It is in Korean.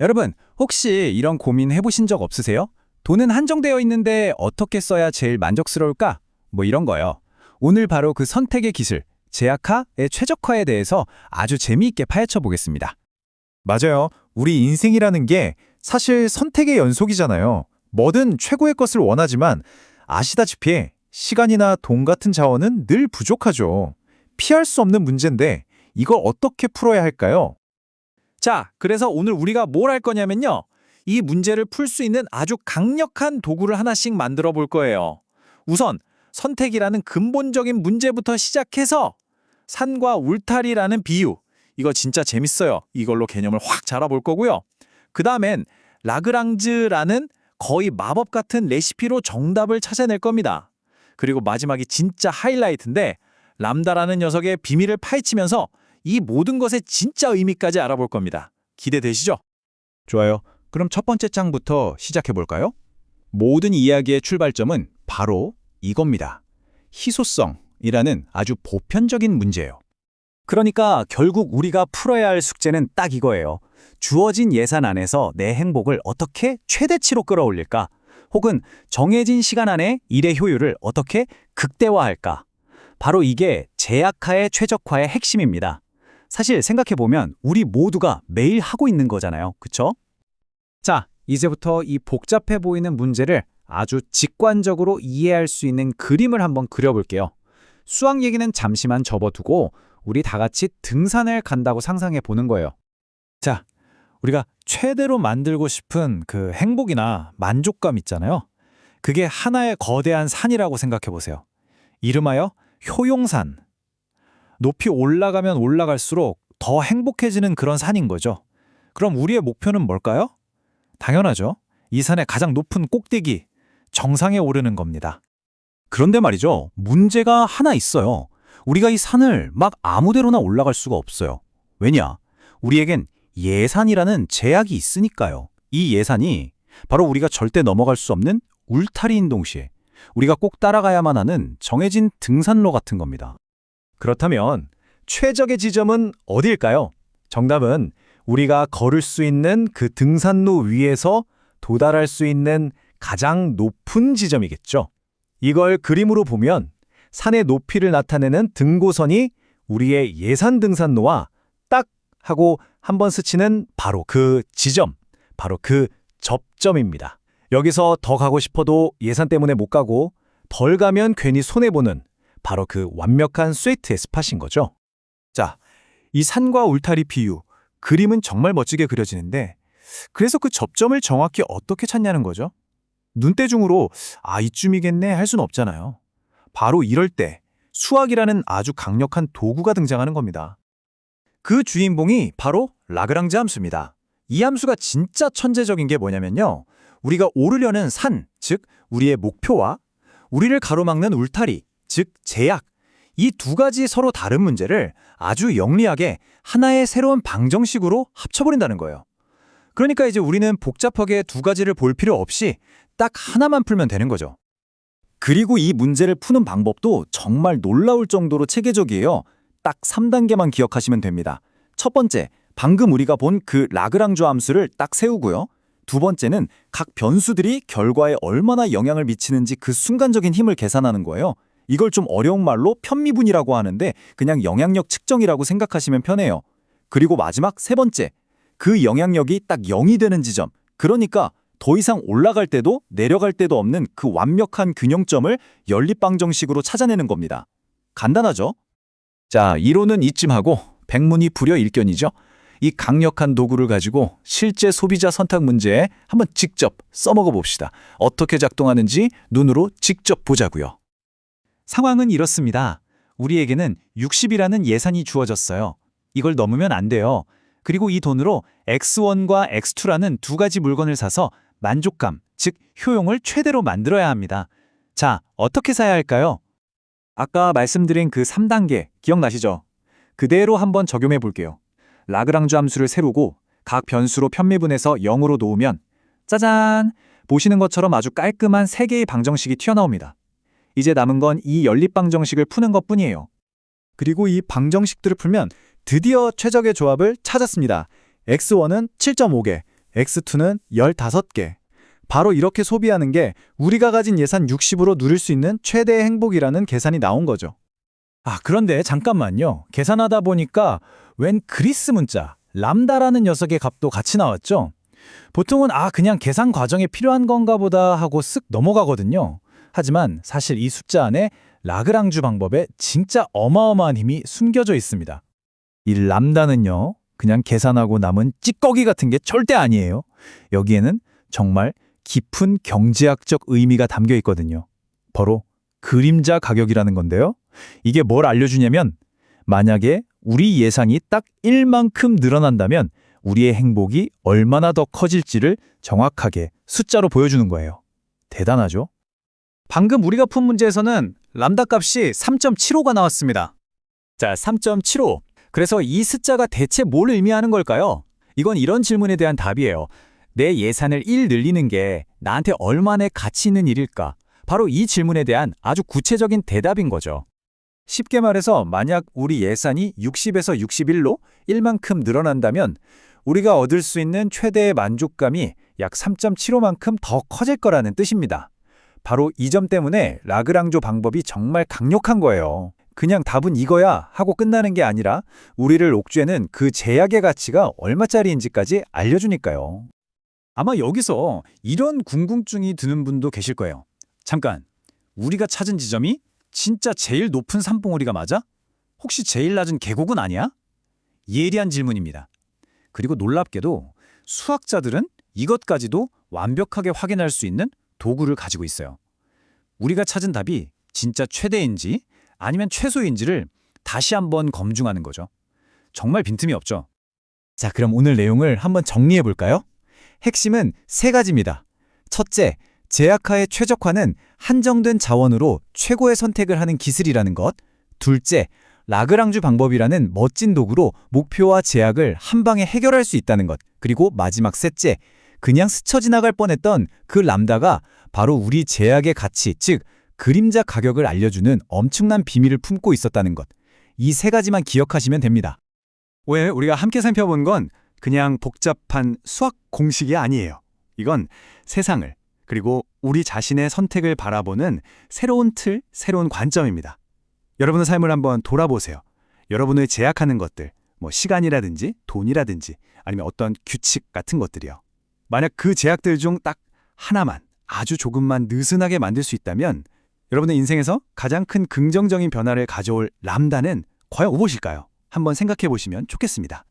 여러분, 혹시 이런 고민 해보신 적 없으세요? 돈은 한정되어 있는데 어떻게 써야 제일 만족스러울까? 뭐 이런 거요. 오늘 바로 그 선택의 기술, 제약화의 최적화에 대해서 아주 재미있게 파헤쳐 보겠습니다. 맞아요. 우리 인생이라는 게 사실 선택의 연속이잖아요. 뭐든 최고의 것을 원하지만 아시다시피 시간이나 돈 같은 자원은 늘 부족하죠. 피할 수 없는 문제인데 이걸 어떻게 풀어야 할까요? 자, 그래서 오늘 우리가 뭘 할 거냐면요. 이 문제를 풀 수 있는 아주 강력한 도구를 하나씩 만들어 볼 거예요. 우선 선택이라는 근본적인 문제부터 시작해서 산과 울타리라는 비유. 이거 진짜 재밌어요. 이걸로 개념을 확 잡아볼 거고요. 그 다음엔 라그랑즈라는 거의 마법 같은 레시피로 정답을 찾아낼 겁니다. 그리고 마지막이 진짜 하이라이트인데 람다라는 녀석의 비밀을 파헤치면서 이 모든 것의 진짜 의미까지 알아볼 겁니다. 기대되시죠? 좋아요. 그럼 첫 번째 장부터 시작해 볼까요? 모든 이야기의 출발점은 바로 이겁니다. 희소성이라는 아주 보편적인 문제예요. 그러니까 결국 우리가 풀어야 할 숙제는 딱 이거예요. 주어진 예산 안에서 내 행복을 어떻게 최대치로 끌어올릴까? 혹은 정해진 시간 안에 일의 효율을 어떻게 극대화할까? 바로 이게 제약화의 최적화의 핵심입니다. 사실 생각해보면 우리 모두가 매일 하고 있는 거잖아요. 그쵸? 자, 이제부터 이 복잡해 보이는 문제를 아주 직관적으로 이해할 수 있는 그림을 한번 그려볼게요. 수학 얘기는 잠시만 접어두고 우리 다 같이 등산을 간다고 상상해 보는 거예요. 자, 우리가 최대로 만들고 싶은 그 행복이나 만족감 있잖아요. 그게 하나의 거대한 산이라고 생각해 보세요. 이름하여 효용산. 높이 올라가면 올라갈수록 더 행복해지는 그런 산인 거죠. 그럼 우리의 목표는 뭘까요? 당연하죠. 이 산의 가장 높은 꼭대기, 정상에 오르는 겁니다. 그런데 말이죠. 문제가 하나 있어요. 우리가 이 산을 막 아무데로나 올라갈 수가 없어요. 왜냐? 우리에겐 예산이라는 제약이 있으니까요. 이 예산이 바로 우리가 절대 넘어갈 수 없는 울타리인 동시에 우리가 꼭 따라가야만 하는 정해진 등산로 같은 겁니다. 그렇다면 최적의 지점은 어디일까요? 정답은 우리가 걸을 수 있는 그 등산로 위에서 도달할 수 있는 가장 높은 지점이겠죠. 이걸 그림으로 보면 산의 높이를 나타내는 등고선이 우리의 예산 등산로와 딱 하고 한 번 스치는 바로 그 지점, 바로 그 접점입니다. 여기서 더 가고 싶어도 예산 때문에 못 가고 덜 가면 괜히 손해보는 바로 그 완벽한 스웨이트의 스팟인 거죠. 자, 이 산과 울타리 비유, 그림은 정말 멋지게 그려지는데 그래서 그 접점을 정확히 어떻게 찾냐는 거죠? 눈대중으로 아, 이쯤이겠네 할 수는 없잖아요. 바로 이럴 때 수학이라는 아주 강력한 도구가 등장하는 겁니다. 그 주인공이 바로 라그랑즈 함수입니다. 이 함수가 진짜 천재적인 게 뭐냐면요. 우리가 오르려는 산, 즉 우리의 목표와 우리를 가로막는 울타리, 즉 제약, 이 두 가지 서로 다른 문제를 아주 영리하게 하나의 새로운 방정식으로 합쳐버린다는 거예요. 그러니까 이제 우리는 복잡하게 두 가지를 볼 필요 없이 딱 하나만 풀면 되는 거죠. 그리고 이 문제를 푸는 방법도 정말 놀라울 정도로 체계적이에요. 딱 3단계만 기억하시면 됩니다. 첫 번째, 방금 우리가 본 그 라그랑주 함수를 딱 세우고요. 두 번째는 각 변수들이 결과에 얼마나 영향을 미치는지 그 순간적인 힘을 계산하는 거예요. 이걸 좀 어려운 말로 편미분이라고 하는데 그냥 영향력 측정이라고 생각하시면 편해요. 그리고 마지막 세 번째, 그 영향력이 딱 0이 되는 지점. 그러니까 더 이상 올라갈 때도 내려갈 때도 없는 그 완벽한 균형점을 연립방정식으로 찾아내는 겁니다. 간단하죠? 자, 이론은 이쯤 하고 백문이 불여일견이죠. 이 강력한 도구를 가지고 실제 소비자 선택 문제에 한번 직접 써먹어 봅시다. 어떻게 작동하는지 눈으로 직접 보자고요. 상황은 이렇습니다. 우리에게는 60이라는 예산이 주어졌어요. 이걸 넘으면 안 돼요. 그리고 이 돈으로 X1과 X2라는 두 가지 물건을 사서 만족감, 즉 효용을 최대로 만들어야 합니다. 자, 어떻게 사야 할까요? 아까 말씀드린 그 3단계 기억나시죠? 그대로 한번 적용해 볼게요. 라그랑주 함수를 세우고 각 변수로 편미분해서 0으로 놓으면 짜잔! 보시는 것처럼 아주 깔끔한 3개의 방정식이 튀어나옵니다. 이제 남은 건 이 연립방정식을 푸는 것뿐이에요. 그리고 이 방정식들을 풀면 드디어 최적의 조합을 찾았습니다. x1은 7.5개, X2는 15개. 바로 이렇게 소비하는 게 우리가 가진 예산 60으로 누릴 수 있는 최대의 행복이라는 계산이 나온 거죠. 아, 그런데 잠깐만요. 계산하다 보니까 웬 그리스 문자, 람다라는 녀석의 값도 같이 나왔죠? 보통은 아, 그냥 계산 과정에 필요한 건가 보다 하고 쓱 넘어가거든요. 하지만 사실 이 숫자 안에 라그랑주 방법에 진짜 어마어마한 힘이 숨겨져 있습니다. 이 람다는요, 그냥 계산하고 남은 찌꺼기 같은 게 절대 아니에요. 여기에는 정말 깊은 경제학적 의미가 담겨 있거든요. 바로 그림자 가격이라는 건데요. 이게 뭘 알려주냐면 만약에 우리 예상이 딱 1만큼 늘어난다면 우리의 행복이 얼마나 더 커질지를 정확하게 숫자로 보여주는 거예요. 대단하죠? 방금 우리가 푼 문제에서는 람다 값이 3.75가 나왔습니다. 자, 3.75. 그래서 이 숫자가 대체 뭘 의미하는 걸까요? 이건 이런 질문에 대한 답이에요. 내 예산을 1 늘리는 게 나한테 얼마나 가치 있는 일일까? 바로 이 질문에 대한 아주 구체적인 대답인 거죠. 쉽게 말해서 만약 우리 예산이 60에서 61로 1만큼 늘어난다면 우리가 얻을 수 있는 최대의 만족감이 약 3.75만큼 더 커질 거라는 뜻입니다. 바로 이 점 때문에 라그랑조 방법이 정말 강력한 거예요. 그냥 답은 이거야 하고 끝나는 게 아니라 우리를 옥죄는 그 제약의 가치가 얼마짜리인지까지 알려주니까요. 아마 여기서 이런 궁금증이 드는 분도 계실 거예요. 잠깐, 우리가 찾은 지점이 진짜 제일 높은 산봉우리가 맞아? 혹시 제일 낮은 계곡은 아니야? 예리한 질문입니다. 그리고 놀랍게도 수학자들은 이것까지도 완벽하게 확인할 수 있는 도구를 가지고 있어요. 우리가 찾은 답이 진짜 최대인지 아니면 최소인지를 다시 한번 검증하는 거죠. 정말 빈틈이 없죠. 자, 그럼 오늘 내용을 한번 정리해 볼까요? 핵심은 세 가지입니다. 첫째, 제약화의 최적화는 한정된 자원으로 최고의 선택을 하는 기술이라는 것. 둘째, 라그랑주 방법이라는 멋진 도구로 목표와 제약을 한 방에 해결할 수 있다는 것. 그리고 마지막 셋째, 그냥 스쳐 지나갈 뻔했던 그 람다가 바로 우리 제약의 가치, 즉 그림자 가격을 알려주는 엄청난 비밀을 품고 있었다는 것. 이 세 가지만 기억하시면 됩니다. 왜 우리가 함께 살펴본 건 그냥 복잡한 수학 공식이 아니에요. 이건 세상을 그리고 우리 자신의 선택을 바라보는 새로운 틀, 새로운 관점입니다. 여러분의 삶을 한번 돌아보세요. 여러분을 제약하는 것들, 뭐 시간이라든지 돈이라든지 아니면 어떤 규칙 같은 것들이요. 만약 그 제약들 중 딱 하나만 아주 조금만 느슨하게 만들 수 있다면 여러분의 인생에서 가장 큰 긍정적인 변화를 가져올 람다는 과연 무엇일까요? 한번 생각해 보시면 좋겠습니다.